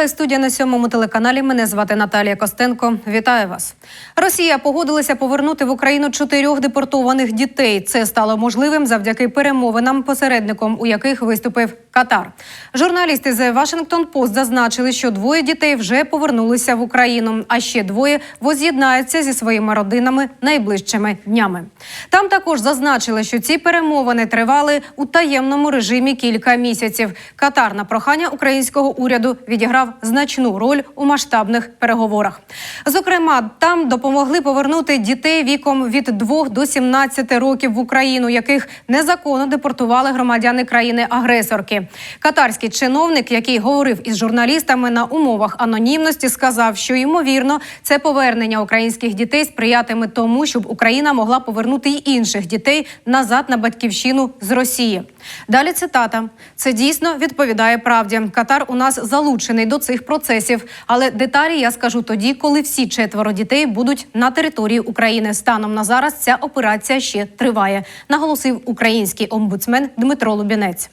Це студія на сьомому телеканалі. Мене звати Наталія Костенко. Вітаю вас. Росія погодилася повернути в Україну чотирьох депортованих дітей. Це стало можливим завдяки перемовинам, посередником у яких виступив Катар. Журналісти з Washington Post зазначили, що двоє дітей вже повернулися в Україну, а ще двоє воз'єднаються зі своїми родинами найближчими днями. Там також зазначили, що ці перемовини тривали у таємному режимі кілька місяців. Катар на прохання українського уряду відіграв значну роль у масштабних переговорах. Зокрема, там допомогли повернути дітей віком від 2 до 17 років в Україну, яких незаконно депортували громадяни країни-агресорки. Катарський чиновник, який говорив із журналістами на умовах анонімності, сказав, що ймовірно це повернення українських дітей сприятиме тому, щоб Україна могла повернути й інших дітей назад на батьківщину з Росії. Далі цитата: це дійсно відповідає правді. Катар у нас залучений до цих процесів, але деталі я скажу тоді, коли всі четверо дітей будуть на території України. Станом на зараз ця операція ще триває, наголосив український омбудсмен Дмитро Лубінець.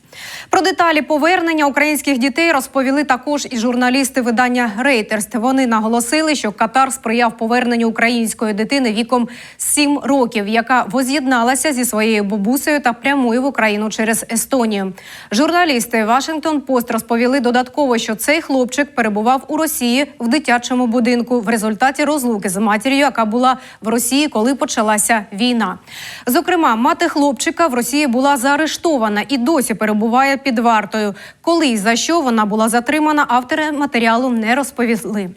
Про деталі повернення українських дітей розповіли також і журналісти видання Рейтерст. Вони наголосили, що Катар сприяв поверненню української дитини віком 7 років, яка воз'єдналася зі своєю бабусею та прямує в Україну через Естонію. Журналісти Washington Post розповіли додатково, що цей хлопчик перебував у Росії в дитячому будинку в результаті розлуки з матір'ю, яка була в Росії, коли почалася війна. Зокрема, мати хлопчика в Росії була заарештована і досі перебуває під вартою. Коли і за що вона була затримана, автори матеріалу не розповіли.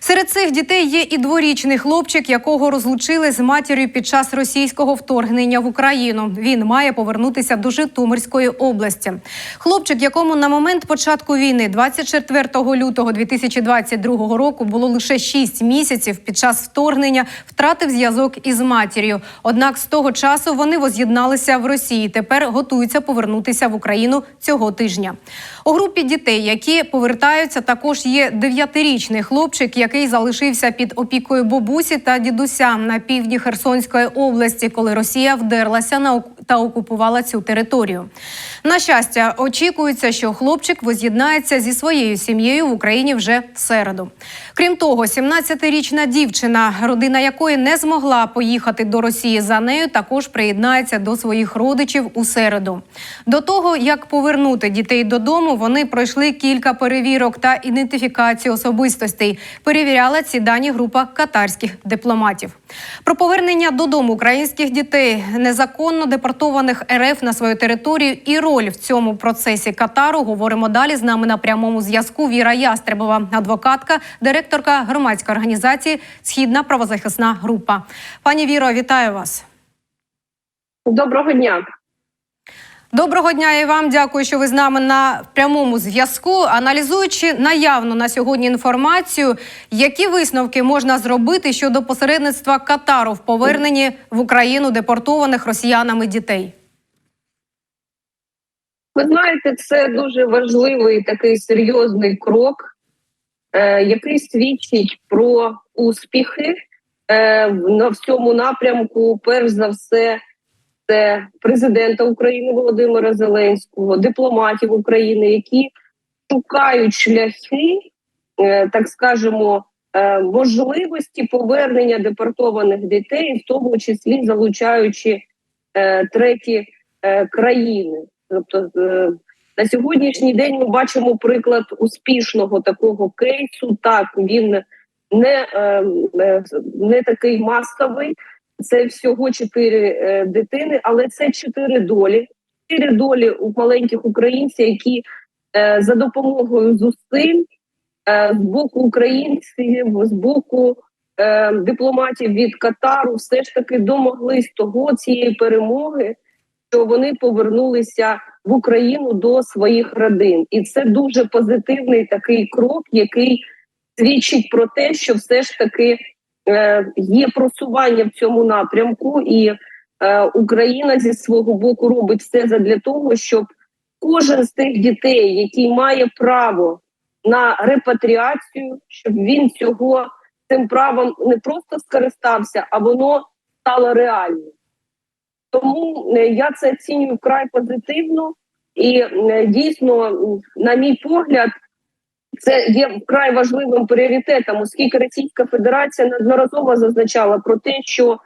Серед цих дітей є і дворічний хлопчик, якого розлучили з матір'ю під час російського вторгнення в Україну. Він має повернутися до Житомирської області. Хлопчик, якому на момент початку війни, 24 лютого 2022 року, було лише 6 місяців під час вторгнення, втратив зв'язок із матір'ю. Однак з того часу вони воз'єдналися в Росії. Тепер готуються повернутися в Україну цього тижня. У групі дітей, які повертаються, також є дев'ятирічний хлопчик, який залишився під опікою бабусі та дідуся на півдні Херсонської області, коли Росія вдерлася на та окупувала цю територію. На щастя, очікується, що хлопчик воз'єднається зі своєю сім'єю в Україні вже в середу. Крім того, 17-річна дівчина, родина якої не змогла поїхати до Росії за нею, також приєднається до своїх родичів у середу. До того як повернути дітей додому, вони пройшли кілька перевірок та ідентифікацію особистостей. Перевіряла ці дані група катарських дипломатів. Про повернення додому українських дітей, незаконно депортованих РФ на свою територію і роль в цьому процесі Катару говоримо далі. З нами на прямому зв'язку Віра Ястребова, адвокатка, директорка громадської організації Східна правозахисна група. Пані Віро, вітаю вас. Доброго дня. Доброго дня і вам. Дякую, що ви з нами на прямому зв'язку. Аналізуючи наявну на сьогодні інформацію, які висновки можна зробити щодо посередництва Катару в поверненні в Україну депортованих росіянами дітей? Ви знаєте, це дуже важливий такий серйозний крок, е, який свідчить про успіхи е, на всьому напрямку. Перш за все, це президента України Володимира Зеленського, дипломатів України, які шукають шляхи, е, так скажемо, е, можливості повернення депортованих дітей, в тому числі залучаючи е, треті е, країни. Тобто е, на сьогоднішній день ми бачимо приклад успішного такого кейсу. Так він не, е, е, не такий масовий. Це всього чотири е, дитини, але це чотири долі. Чотири долі у маленьких українців, які за допомогою зусиль з боку українців, з боку е, дипломатів від Катару, все ж таки домоглись того цієї перемоги що вони повернулися в Україну до своїх родин, і це дуже позитивний такий крок, який свідчить про те, що все ж таки е, є просування в цьому напрямку, і е, Україна зі свого боку робить все для того, щоб кожен з тих дітей, який має право на репатріацію, щоб він цього цим правом не просто скористався, а воно стало реальним. Тому е, я це оцінюю вкрай позитивно і е, дійсно, на мій погляд, це є вкрай важливим пріоритетом, оскільки Російська Федерація неодноразово зазначала про те, що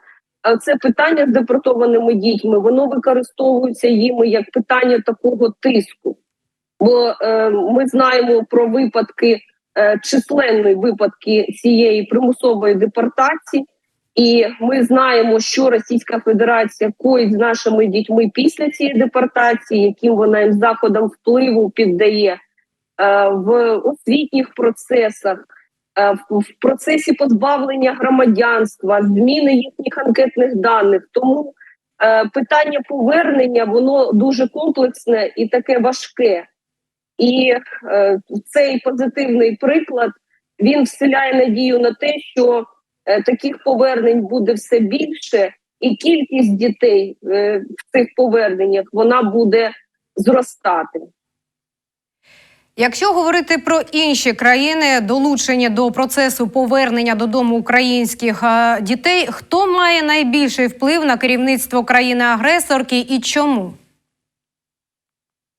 е, це питання з депортованими дітьми воно використовується їми як питання такого тиску. Бо е, ми знаємо про випадки е, численні випадки цієї примусової депортації, і ми знаємо, що Російська Федерація коїть з нашими дітьми після цієї депортації, яким вона їм заходом впливу піддає е, в освітніх процесах, е, в, в процесі позбавлення громадянства, зміни їхніх анкетних даних. Тому е, питання повернення воно дуже комплексне і таке важке. І е, цей позитивний приклад він вселяє надію на те, що таких повернень буде все більше, і кількість дітей е, в цих поверненнях вона буде зростати. Якщо говорити про інші країни, долучені до процесу повернення додому українських е, дітей, хто має найбільший вплив на керівництво країни-агресорки і чому?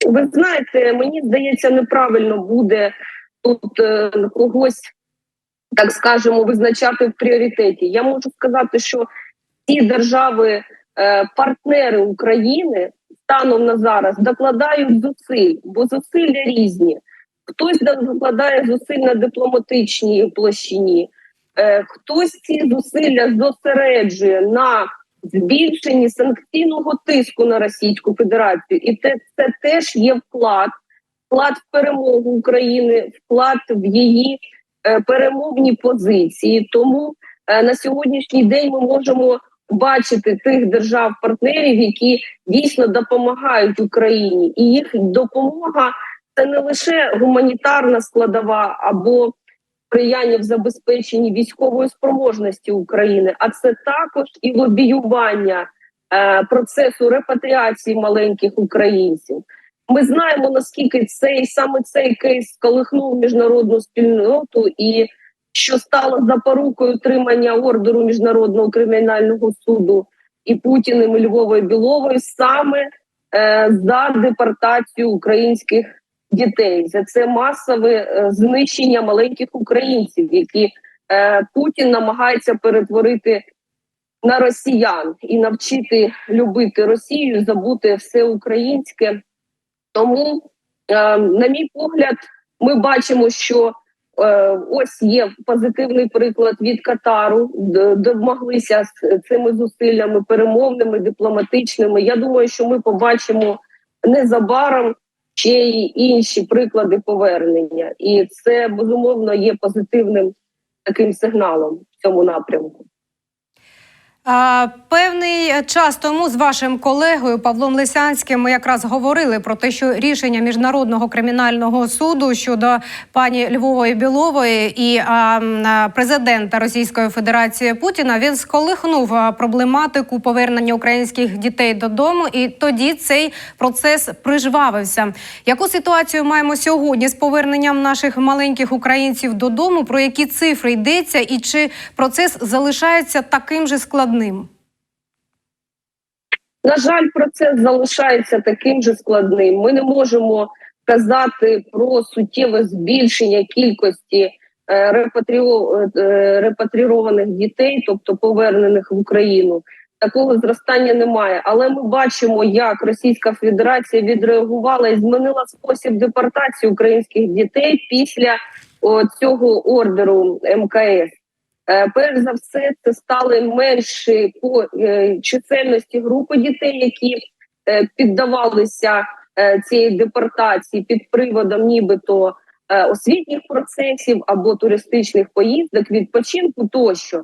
Ви знаєте, мені здається, неправильно буде тут е, когось, так скажемо, визначати в пріоритеті. Я можу сказати, що ці держави, е, України станом на зараз докладають зусиль, бо зусилля різні. Хтось докладає зусиль на дипломатичній площині, е, хтось ці зусилля зосереджує на збільшенні санкційного тиску на Російську Федерацію, і це, це теж є вклад, вклад в перемогу України, вклад в її перемовні позиції. Тому е, на сьогоднішній день ми можемо бачити тих держав-партнерів, які дійсно допомагають Україні, і їх допомога це не лише гуманітарна складова або сприяння в забезпеченні військової спроможності України, а це також і лобіювання е, процесу репатріації маленьких українців. Ми знаємо наскільки цей саме цей кейс сколихнув міжнародну спільноту, і що стало запорукою отримання ордеру міжнародного кримінального суду і Путіним і Львовою Біловою саме е, за депортацію українських дітей за це масове е, знищення маленьких українців, які е, Путін намагається перетворити на росіян і навчити любити Росію, забути все українське. Тому, е, на мій погляд, ми бачимо, що е, ось є позитивний приклад від Катару, домоглися з цими зусиллями перемовними, дипломатичними. Я думаю, що ми побачимо незабаром ще й інші приклади повернення, і це безумовно є позитивним таким сигналом в цьому напрямку. Певний час тому з вашим колегою Павлом Лисянським ми якраз говорили про те, що рішення міжнародного кримінального суду щодо пані Львової Білової і президента Російської Федерації Путіна він сколихнув проблематику повернення українських дітей додому, і тоді цей процес прижвавився. Яку ситуацію маємо сьогодні з поверненням наших маленьких українців додому? Про які цифри йдеться, і чи процес залишається таким же складним? На жаль, процес залишається таким же складним. Ми не можемо казати про суттєве збільшення кількості е, е, репатріованих дітей, тобто повернених в Україну. Такого зростання немає. Але ми бачимо, як Російська Федерація відреагувала і змінила спосіб депортації українських дітей після о, цього ордеру МКС. Е, Перш за все, це стали менші по е, чисельності групи дітей, які е, піддавалися цієї депортації під приводом, нібито освітніх процесів або туристичних поїздок, відпочинку тощо.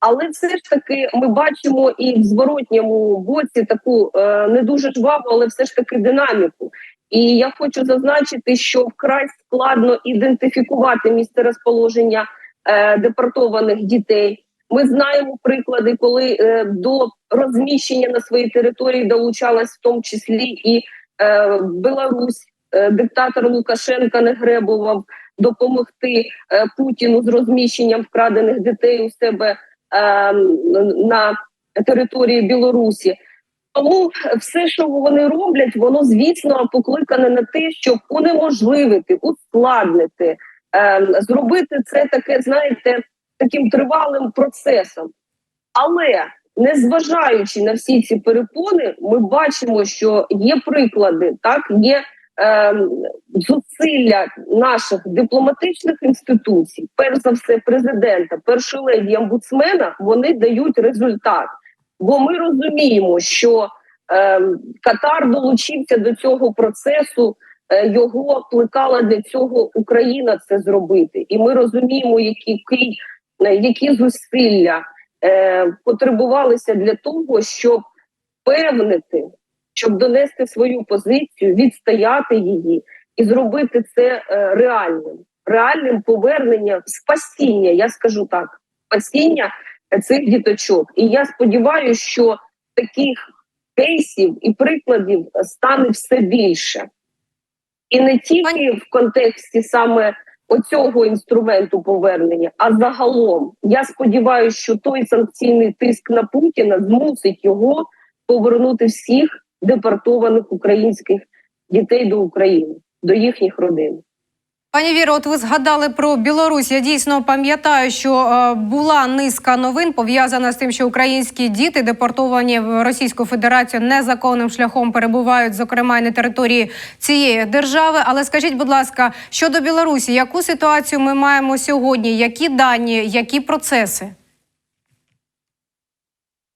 Але все ж таки ми бачимо і в зворотньому боці таку не дуже жваву, але все ж таки динаміку. І я хочу зазначити, що вкрай складно ідентифікувати місце розположення е, депортованих дітей. Ми знаємо приклади, коли е, до розміщення на своїй території долучалась в тому числі і е, Білорусь. Диктатор Лукашенка не гребував допомогти Путіну з розміщенням вкрадених дітей у себе на території Білорусі. Тому все, що вони роблять, воно звісно покликане на те, щоб унеможливити, ускладнити зробити це таке, знаєте, таким тривалим процесом. Але незважаючи на всі ці перепони, ми бачимо, що є приклади, так є е, зусилля наших дипломатичних інституцій, перш за все, президента, першої леді омбудсмена, вони дають результат. Бо ми розуміємо, що е, Катар долучився до цього процесу. Е, Його плекала для цього Україна це зробити, і ми розуміємо, які, які зусилля е, потребувалися для того, щоб певнити, щоб донести свою позицію, відстояти її і зробити це е, реальним, реальним поверненням спасіння. Я скажу так, спасіння цих діточок. І я сподіваюся, що таких кейсів і прикладів стане все більше. І не тільки в контексті саме оцього інструменту повернення, а загалом я сподіваюся, що той санкційний тиск на Путіна змусить його повернути всіх депортованих українських дітей до України, до їхніх родин. Пані Віро, от ви згадали про Білорусь. Я дійсно пам'ятаю, що е, була низка новин пов'язана з тим, що українські діти депортовані в Російську Федерацію незаконним шляхом перебувають, зокрема і на території цієї держави. Але скажіть, будь ласка, щодо Білорусі, яку ситуацію ми маємо сьогодні? Які дані, які процеси?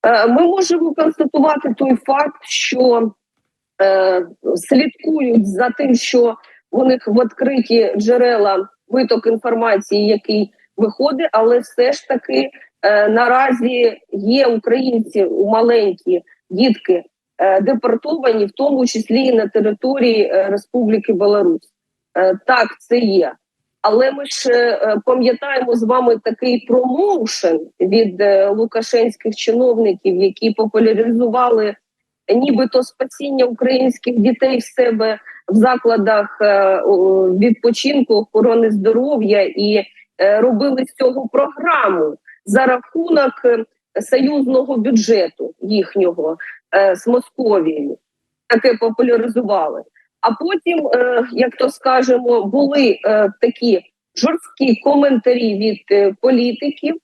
Е, Ми можемо констатувати той факт, що е, слідкують за тим, що у них в відкриті джерела виток інформації, який виходить, але все ж таки е, наразі є українці маленькі дітки е, депортовані, в тому числі і на території е, Республіки Беларусь. Е, так, це є. Але ми ж е, пам'ятаємо з вами такий промоушен від е, лукашенських чиновників, які популяризували нібито спасіння українських дітей в себе в закладах е, відпочинку, охорони здоров'я і е, робили з цього програму за рахунок е, союзного бюджету їхнього з Московією. Таке популяризували. А потім, як то скажемо, були такі жорсткі коментарі від політиків,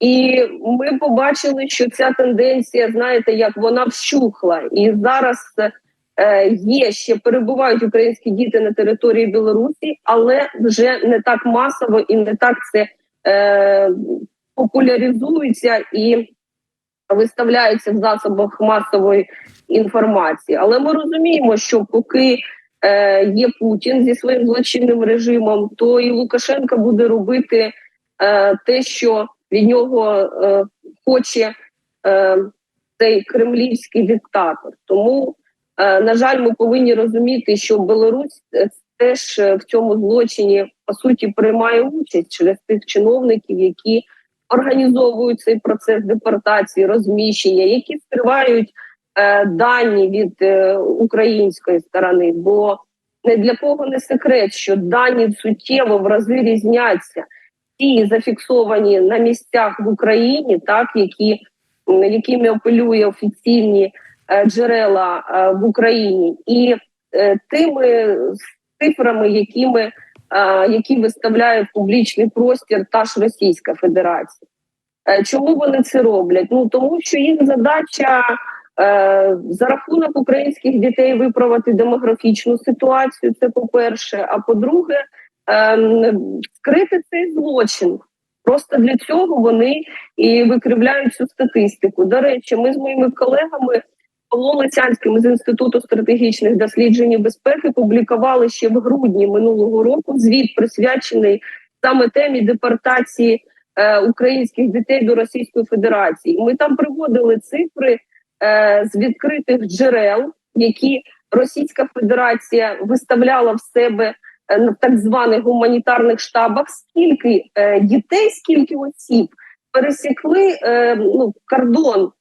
і ми побачили, що ця тенденція, знаєте, як вона вщухла, і зараз є ще перебувають українські діти на території Білорусі, але вже не так масово і не так це е, популяризується і виставляється в засобах масової інформації. Але ми розуміємо, що поки е, є Путін зі своїм злочинним режимом, то і Лукашенко буде робити е, те, що від нього е, хоче е, цей кремлівський диктатор. Тому, е, на жаль, ми повинні розуміти, що Білорусь е, теж е, в цьому злочині по суті приймає участь через тих чиновників, які організовують цей процес депортації, розміщення, які скривають е, дані від е, української сторони. Бо не для кого не секрет, що дані суттєво в рази різняться. Ті зафіксовані на місцях в Україні, так які якими апелює офіційні е, джерела е, в Україні, і е, тими цифрами, якими е, які виставляє публічний простір та ж Російська Федерація. Е, Чому вони це роблять? Ну тому що їх задача е, за рахунок українських дітей виправити демографічну ситуацію. Це по-перше. А по-друге, ем, скрити цей злочин. Просто для цього вони і викривляють цю статистику. До речі, ми з моїми колегами Павлом Лисянським з інституту стратегічних досліджень і безпеки публікували ще в грудні минулого року звіт присвячений саме темі депортації е, українських дітей до Російської Федерації. Ми там приводили цифри е, з відкритих джерел, які Російська Федерація виставляла в себе е, на так званих гуманітарних штабах. Скільки е, дітей, скільки осіб пересікли е, ну, кордон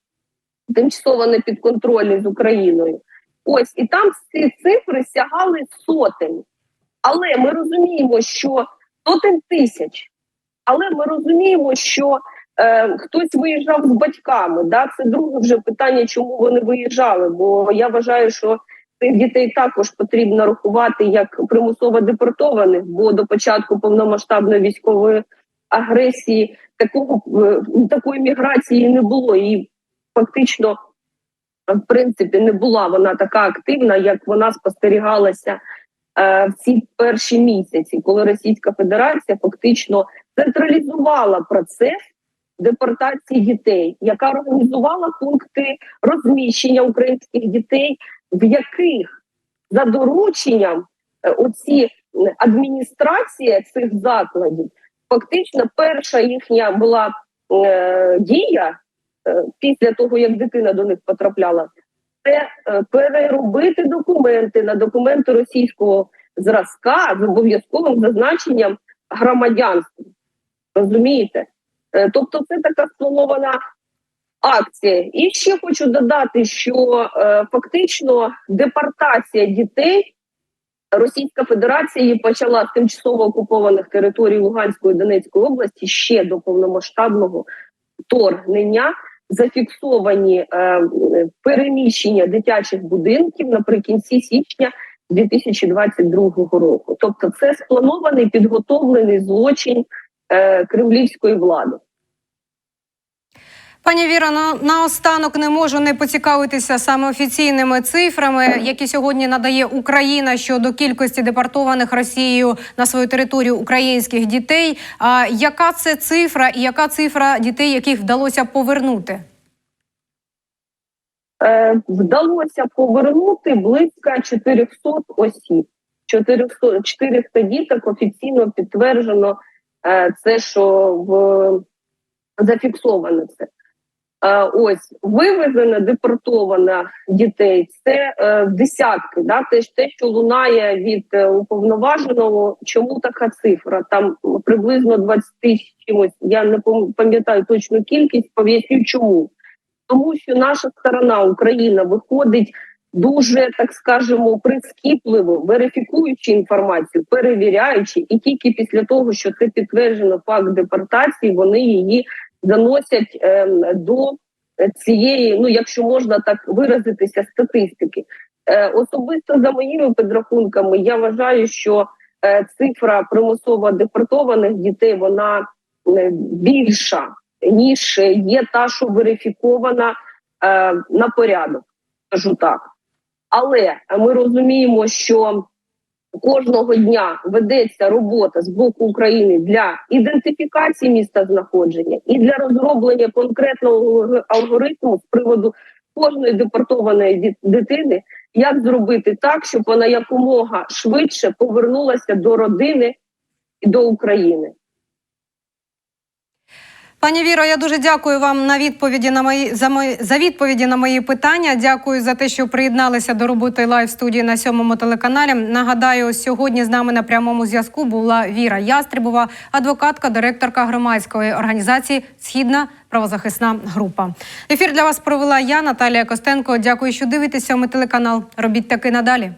тимчасово не підконтрольний з Україною. Ось і там ці цифри сягали сотень. Але ми розуміємо, що сотень тисяч. Але ми розуміємо, що е, хтось виїжджав з батьками. Да? Це друге вже питання, чому вони виїжджали. Бо я вважаю, що Цих дітей також потрібно рахувати як примусово депортованих, бо до початку повномасштабної військової агресії такого е, такої міграції не було. І фактично, в принципі, не була вона така активна, як вона спостерігалася е, в ці перші місяці, коли Російська Федерація фактично централізувала процес депортації дітей, яка організувала пункти розміщення українських дітей, в яких за дорученням е, оці адміністрація цих закладів, фактично, перша їхня була е, дія після того, як дитина до них потрапляла, це е, переробити документи на документи російського зразка з обов'язковим зазначенням громадянства. Розумієте? Е, Тобто, це така спланована акція. І ще хочу додати, що е, фактично депортація дітей Російська Федерація її почала з тимчасово окупованих територій Луганської і Донецької області ще до повномасштабного вторгнення. Зафіксовані е, переміщення дитячих будинків наприкінці січня 2022 року. Тобто, це спланований підготовлений злочин е, кремлівської влади. Пані Віра, на, наостанок не можу не поцікавитися саме офіційними цифрами, які сьогодні надає Україна щодо кількості депортованих Росією на свою територію українських дітей. А яка це цифра і яка цифра дітей, яких вдалося повернути? Е, вдалося повернути близько 400 осіб. 400, 400 діток офіційно підтверджено е, це, що в зафіксовано це. Е, ось вивезено, депортовано дітей. Це е, десятки. Да? Те, те, що лунає від е, уповноваженого. Чому така цифра? Там приблизно 20 тисяч чимось. Я не пам- пам'ятаю точну кількість. Поясню, чому тому що наша сторона Україна виходить дуже так скажемо прискіпливо, верифікуючи інформацію, перевіряючи, і тільки після того, що це підтверджено факт депортації, вони її заносять ем, до цієї, ну якщо можна так виразитися, статистики. Е, особисто за моїми підрахунками, я вважаю, що е, цифра примусово депортованих дітей вона е, більша ніж є та, що верифікована на порядок, скажу так. Але ми розуміємо, що кожного дня ведеться робота з боку України для ідентифікації міста знаходження і для розроблення конкретного алгоритму з приводу кожної депортованої дитини, як зробити так, щоб вона якомога швидше повернулася до родини і до України. Пані Віро, я дуже дякую вам на відповіді на мої за мої за відповіді на мої питання. Дякую за те, що приєдналися до роботи лайв студії на сьомому телеканалі. Нагадаю, сьогодні з нами на прямому зв'язку була Віра Ястребова, адвокатка, директорка громадської організації Східна правозахисна група. Ефір для вас провела я, Наталія Костенко. Дякую, що дивитеся сьомий телеканал. Робіть таки надалі.